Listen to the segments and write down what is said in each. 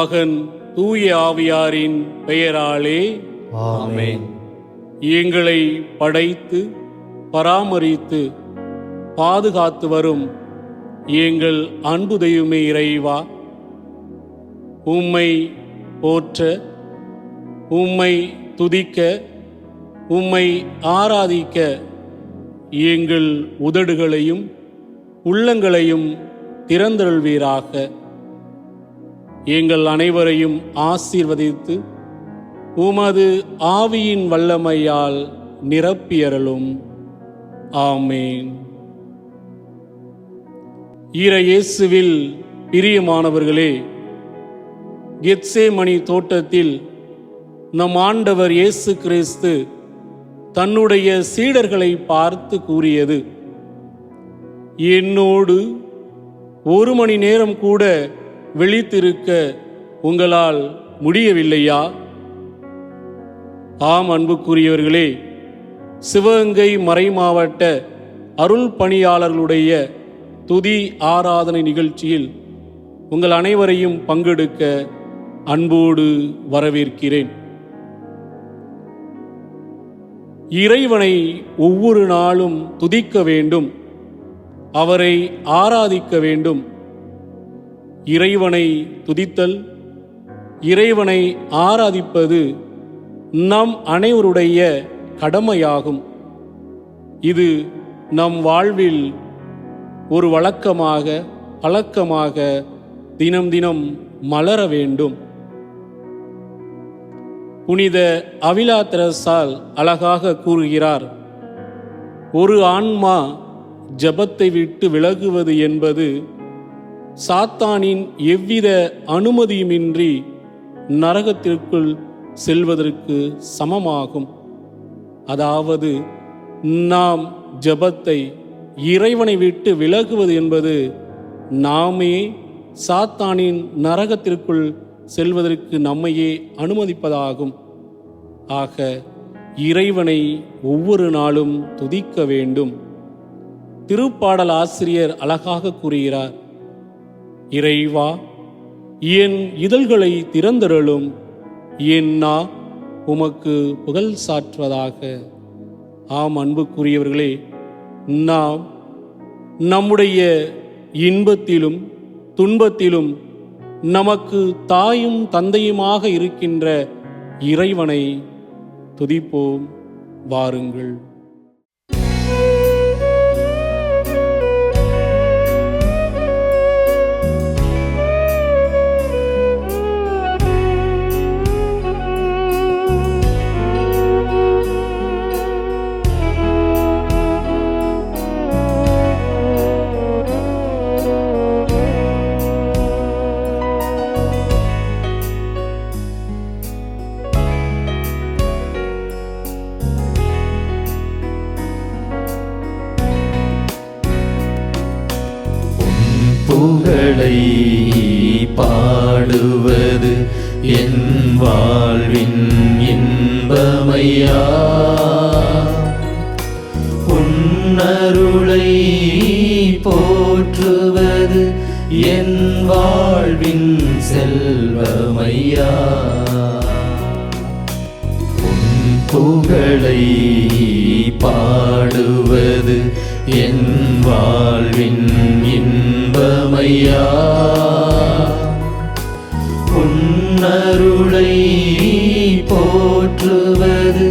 மகன் தூய ஆவியாரின் பெயராலே ஆமென். எங்களை படைத்து பராமரித்து பாதுகாத்து வரும் எங்கள் அன்பு தெய்வமே இறைவா. உம்மை போற்ற உம்மை துதிக்க உம்மை ஆராதிக்க எங்கள் உதடுகளையும் உள்ளங்களையும் திறந்தருள்வீராக. எங்கள் அனைவரையும் ஆசீர்வதித்து உமது ஆவியின் வல்லமையால் நிரப்பியறலும் ஆமேன். இறையேசுவில் பிரியமானவர்களே கெட்சேமணி தோட்டத்தில் நம் ஆண்டவர் இயேசு கிறிஸ்து தன்னுடைய சீடர்களை பார்த்து கூறியது என்னோடு ஒரு மணி நேரம் கூட விழித்திருக்க உங்களால் முடியவில்லையா? ஆம் அன்புக்குரியவர்களே சிவகங்கை மறைமாவட்ட அருள் பணியாளர்களுடைய துதி ஆராதனை நிகழ்ச்சியில் உங்கள் அனைவரையும் பங்கெடுக்க அன்போடு வரவேற்கிறேன். இறைவனை ஒவ்வொரு நாளும் துதிக்க வேண்டும் அவரை ஆராதிக்க வேண்டும் இறைவனை துதித்தல் இறைவனை ஆராதிப்பது நம் அனைவருடைய கடமையாகும். இது நம் வாழ்வில் ஒரு வழக்கமாக பழக்கமாக தினம் தினம் மலர வேண்டும். புனித அவிலாத்திரசால் அழகாக கூறுகிறார் ஒரு ஆன்மா ஜபத்தை விட்டு விலகுவது என்பது சாத்தானின் எவ்வித அனுமதியுமின்றி நரகத்திற்குள் செல்வதற்கு சமமாகும். அதாவது நாம் ஜபத்தை இறைவனை விட்டு விலகுவது என்பது நாமே சாத்தானின் நரகத்திற்குள் செல்வதற்கு நம்மையே அனுமதிப்பதாகும். ஆக இறைவனை ஒவ்வொரு நாளும் துதிக்க வேண்டும். திருப்பாடல் ஆசிரியர் அழகாக கூறுகிறார் இறைவா என் இதழ்களை திறந்தருளும். என் நா உமக்கு புகழ் சாற்றுவதாக. ஆம் அன்புக்குரியவர்களே நாம் நம்முடைய இன்பத்திலும் துன்பத்திலும் நமக்கு தாயும் தந்தையுமாக இருக்கின்ற இறைவனை துதிப்போம். வாருங்கள். உன்னருளை போற்றுவது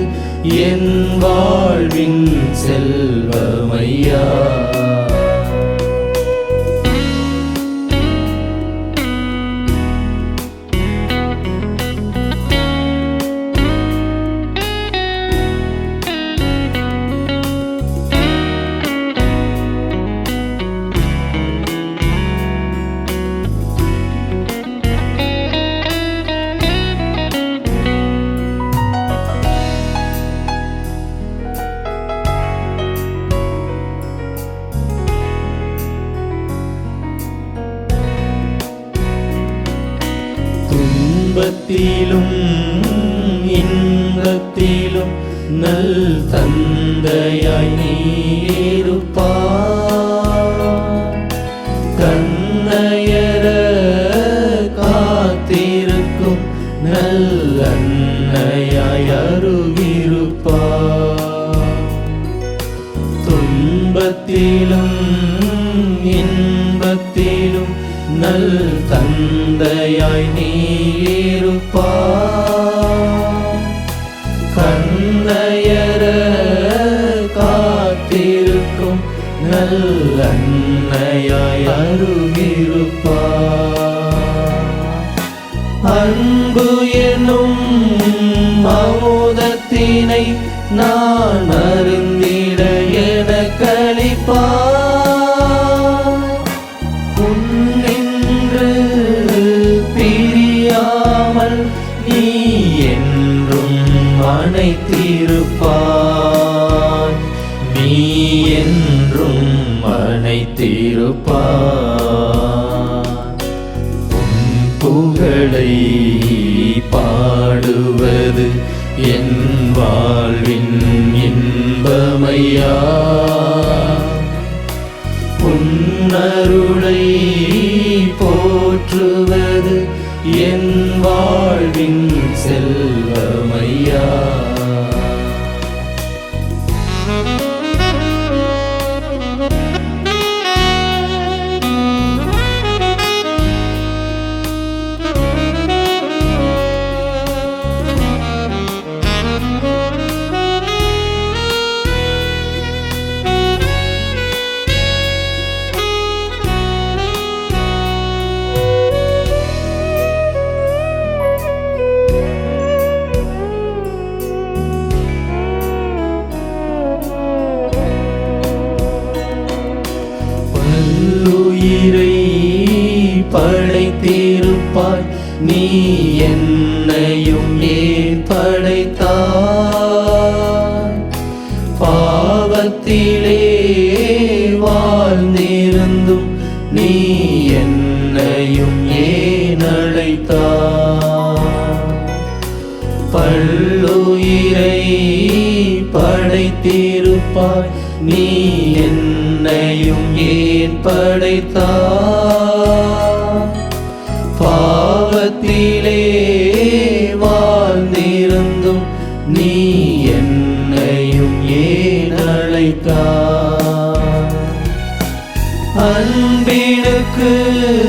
என் வாழ்வின் செல்வமையா. துன்பத்திலும் இன்பத்திலும் நல் தந்தையாய் நீ இருப்பார் நல் தந்தையாய் நீ இருப்பாய் கண்ணையர காத்திருக்கும் நல்லன்னையாய் அருகிருப்பாய் அன்பு எனும் மோதத்தினை நான் அறிந்திட புகழை பாடுவது என் வாழ்வின் இன்பமையா. புன்னருளை போற்றுவது என் வாழ்வின் செல்வமையா. படைத்தாய் பாவத்திலே வாழ்ந்திருந்தும் நீ என்னையும் ஏன் அழைத்தாய்? பல்லுயிரை படைத்திருப்பாய் நீ என்னையும் ஏன் படைத்தாய்? பாவத்தில் Happy.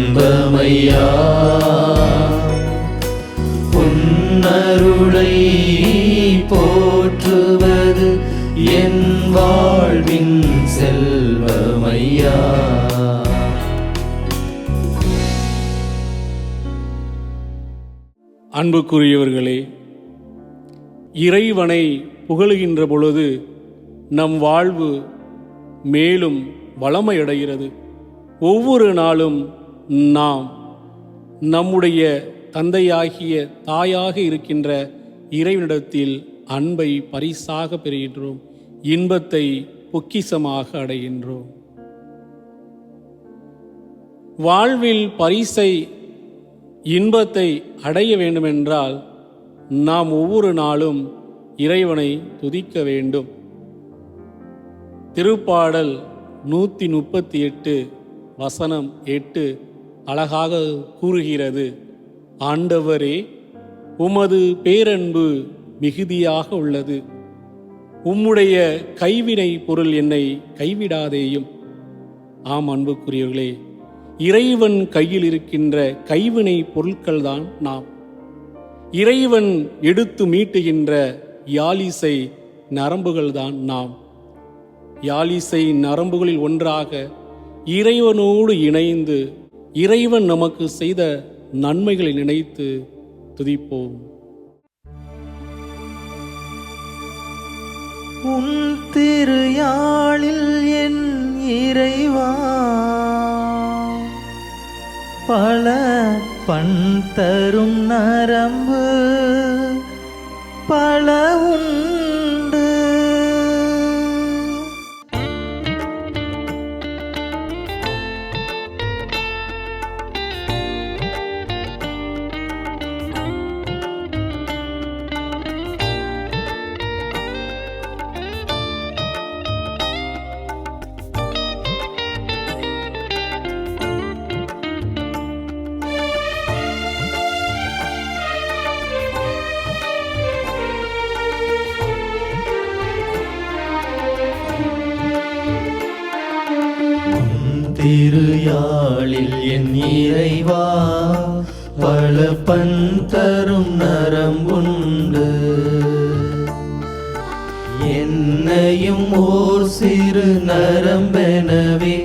இன்பமையா உன்னருளை போற்றுவது என் வாழ்வின் செல்வமையா? அன்புக்குரியவர்களே இறைவனை புகழுகின்ற பொழுது நம் வாழ்வு மேலும் வளமையடைகிறது. ஒவ்வொரு நாளும் நாம் நம்முடைய தந்தையாகிய தாயாக இருக்கின்ற இறைவனிடத்தில் அன்பை பரிசாக பெறுகின்றோம் இன்பத்தை பொக்கிசமாக அடைகின்றோம். வாழ்வில் பரிசை இன்பத்தை அடைய வேண்டுமென்றால் நாம் ஒவ்வொரு நாளும் இறைவனை துதிக்க வேண்டும். திருப்பாடல் நூற்றி முப்பத்தி எட்டு வசனம் எட்டு அழகாக கூறுகிறது. ஆண்டவரே உமது பேரன்பு மிகுதியாக உள்ளது. உம்முடைய கைவினை பொருள் என்னை கைவிடாதேயும். ஆம் அன்புக்குரியவர்களே இறைவன் கையில் இருக்கின்ற கைவினை பொருட்கள்தான் நாம். இறைவன் எடுத்து மீட்டுகின்ற யாலிசை நரம்புகள்தான் நாம். யாலிசை நரம்புகளில் ஒன்றாக இறைவனோடு இணைந்து இறைவன் நமக்கு செய்த நன்மைகளை நினைத்து துதிப்போம். உன் திருயாழில் என் இறைவா பல பண் தரும் நரம்பு பல உன் இறைவா பல பண் தரும் நரம்புண்டு என்னையும் ஓர் சிறு நரம்பெனவே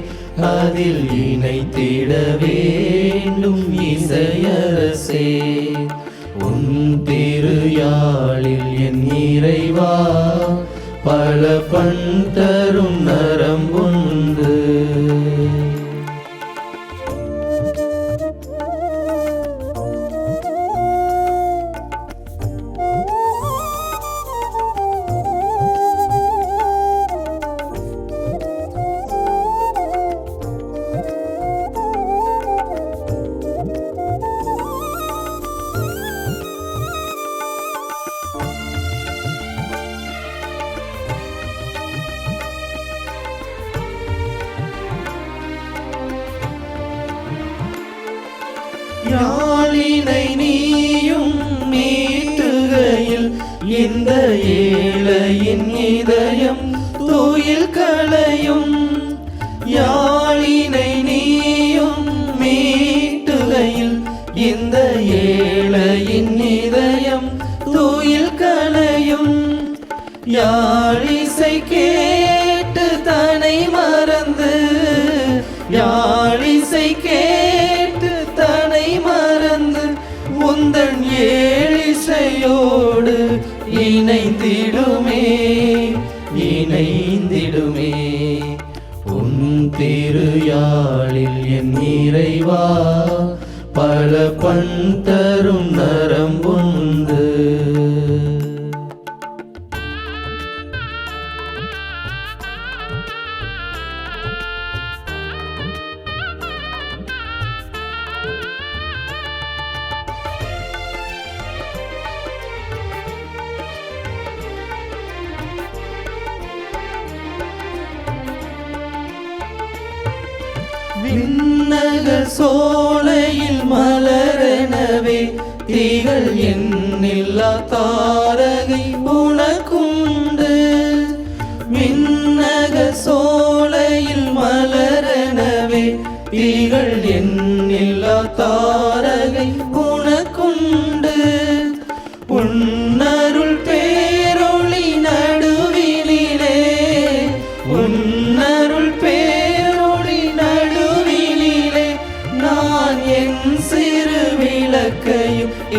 அதில் இணைத்திட வேண்டும் இசையரசே. உன் திருயாழில் என் இறைவா பல பண் யாழிசை கேட்டு தனை மறந்து? யாழிசை கேட்டு தனை மறந்து? உந்தன் ஏழிசையோடு இணைந்திடுமே இணைந்திடுமே. உன் திருயாழில் என் இறைவா பல பண் விண்ணக சோலையில் மலரெனவே தீகள் எண்ணில்லா தாரகை உனக்கு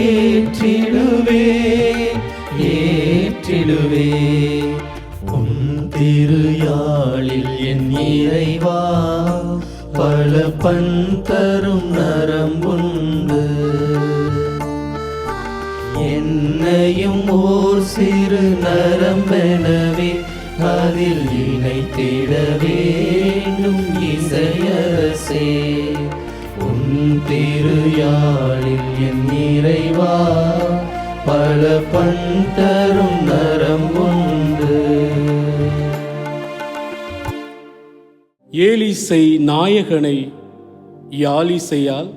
ஏற்றிடுவே ஏற்றிடுவே. உன் திருயாழில் என் இறைவா பல பண் தரும் நரம்புண்டு என்னையும் ஓர் சிறு நரம்பெனவே அதில் இணைத்திட வேண்டும் இசையரசே. உன் திருயாழில் என் நிறைவா பல பண் தரும் நரம்புண்டு ஏலிசை நாயகனை யாலிசையால்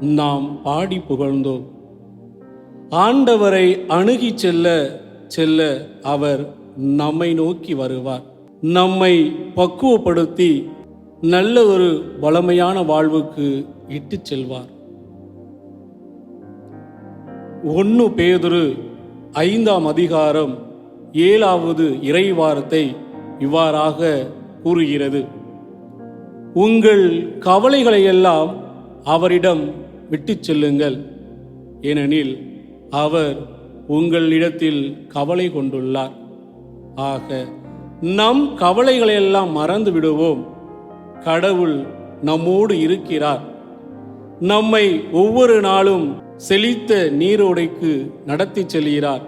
நாம் பாடி புகழ்ந்தோம். ஆண்டவரை அணுகிச் செல்ல செல்ல அவர் நம்மை நோக்கி வருவார். நம்மை பக்குவப்படுத்தி நல்ல ஒரு வளமையான வாழ்வுக்கு இட்டுச் செல்வார். ஒன்று பேதுரு ஐந்தாம் அதிகாரம் ஏழாவது இறைவார்த்தை இவ்வாறாக கூறுகிறது. உங்கள் கவலைகளையெல்லாம் அவரிடம் விட்டுச் செல்லுங்கள். ஏனெனில் அவர் உங்களிடத்தில் கவலை கொண்டுள்ளார். ஆக நம் கவலைகளையெல்லாம் மறந்து விடுவோம் கடவுள் நம்மோடு இருக்கிறார். நம்மை ஒவ்வொரு நாளும் செழித்த நீரோடைக்கு நடத்தி செல்கிறார்.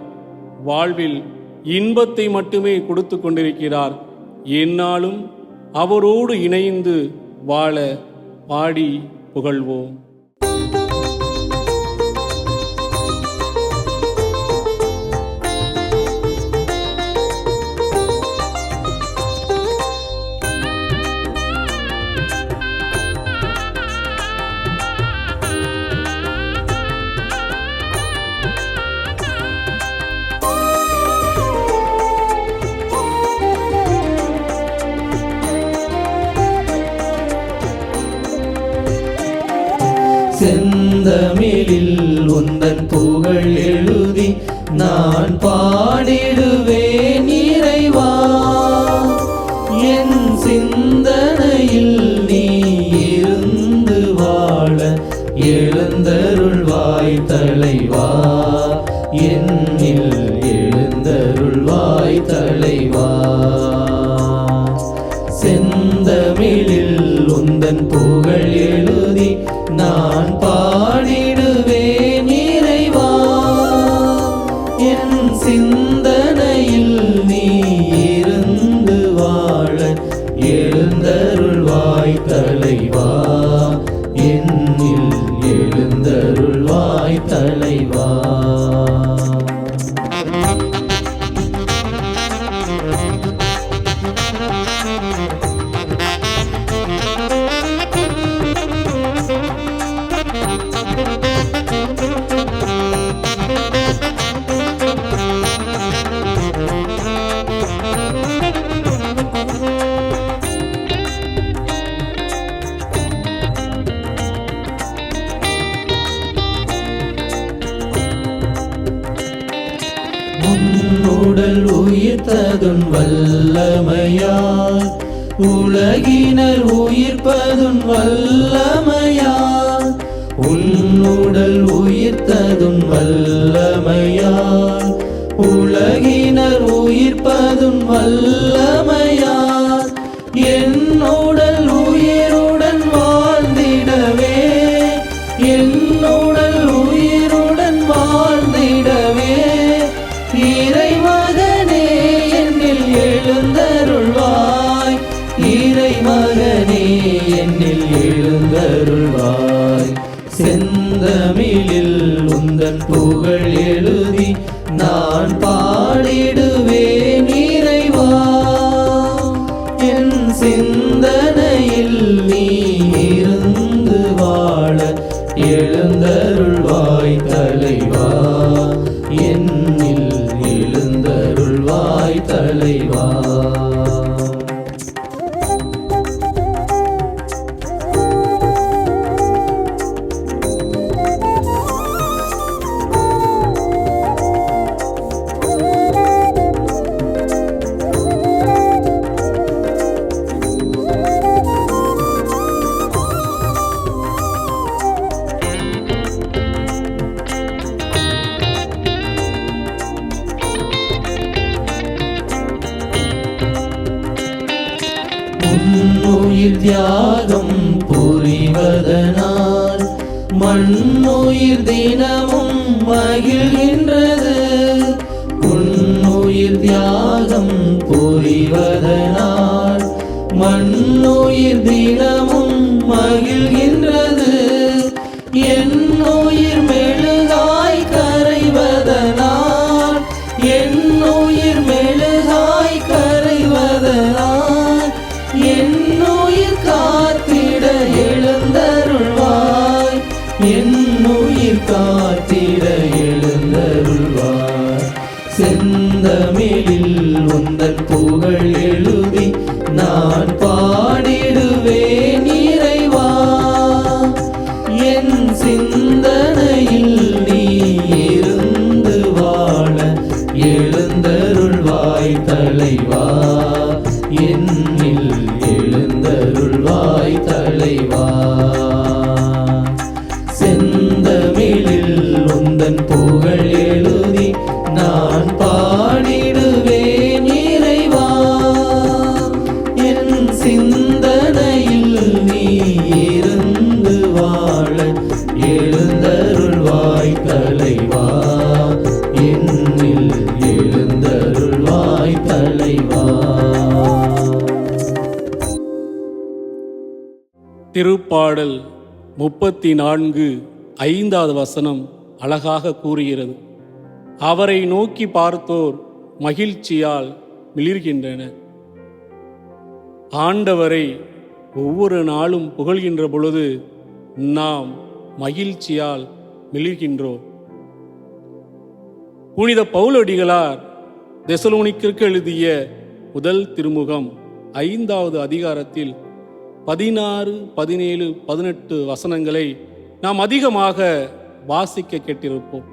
வாழ்வில் இன்பத்தை மட்டுமே கொடுத்து கொண்டிருக்கிறார். என்னாலும் அவரோடு இணைந்து வாழ பாடி புகழ்வோம். மேலில் உந்தன் புகழ் எழுதி நான் பாடிடுவேன் இறைவா. என் சிந்தனையில் நீ இருந்து வாழ எழுந்தருள்வாய் தலைவா. என்னில் எழுந்தருள்வாய் தலைவா. செந்தமிழில் உந்தன் போ வல்லமையால் உலகினர் உயிர்ப்பதுன் வல்லமையால் உன்னுடல் உயிர்த்ததுன் வல்லமையால். தலைவா புரிவதனால் மண்ணுயிர் தினமும் மகிழ்கின்ற முப்பத்தி நான்கு ஐந்தாவது வசனம் அழகாக கூறுகிறது. அவரை நோக்கி பார்த்தோர் மகிழ்ச்சியால் மிளிர்கின்றனர். ஆண்டவரை ஒவ்வொரு நாளும் புகழ்கின்ற பொழுது நாம் மகிழ்ச்சியால் மிளிர்கின்றோம். புனித பவுலடிகளார் தெசலோனிக்கிற்கு எழுதிய முதல் திருமுகம் ஐந்தாவது அதிகாரத்தில் பதினாறு பதினேழு பதினெட்டு வசனங்களை நாம் அதிகமாக வாசிக்க கேட்டிருப்போம்.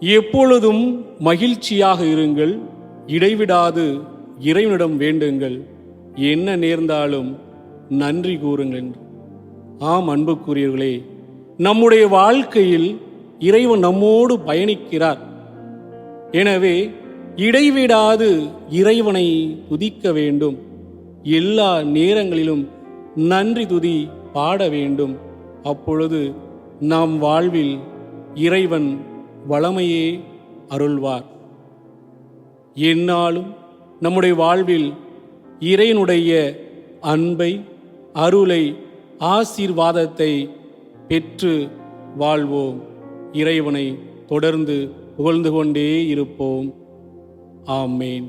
எப்பொழுதும் மகிழ்ச்சியாக இருங்கள் இடைவிடாது இறைவனிடம் வேண்டுங்கள். என்ன நேர்ந்தாலும் நன்றி கூறுங்கள் என்று. ஆம் அன்புக்குரியவர்களே நம்முடைய வாழ்க்கையில் இறைவன் நம்மோடு பயணிக்கிறார். எனவே இடைவிடாது இறைவனை துதிக்க வேண்டும். எல்லா நேரங்களிலும் நன்றி துதி பாட வேண்டும். அப்பொழுது நாம் வாழ்வில் இறைவன் வளமையே அருள்வார். என்னாலும் நம்முடைய வாழ்வில் இறைனுடைய அன்பை அருளை ஆசீர்வாதத்தை பெற்று வாழ்வோம். இறைவனை தொடர்ந்து புகழ்ந்து கொண்டே இருப்போம். ஆமேன்.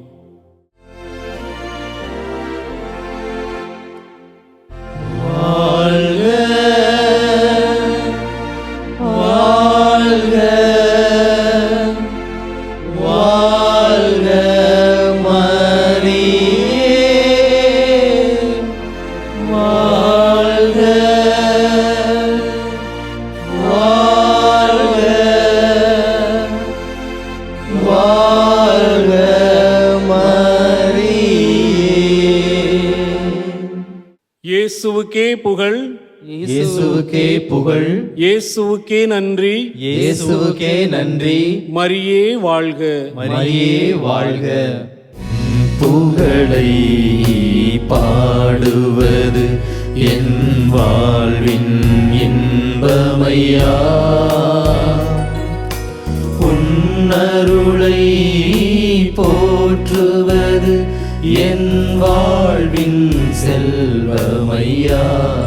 இயேசுவுக்கே நன்றி. இயேசுவுக்கே நன்றி. மரியே வாழ்க. மரியே வாழ்க. புகழை பாடுவது என் வாழ்வின் இன்பமையா? உன்னருளை போற்றுவது என் வாழ்வின் செல்வமையா?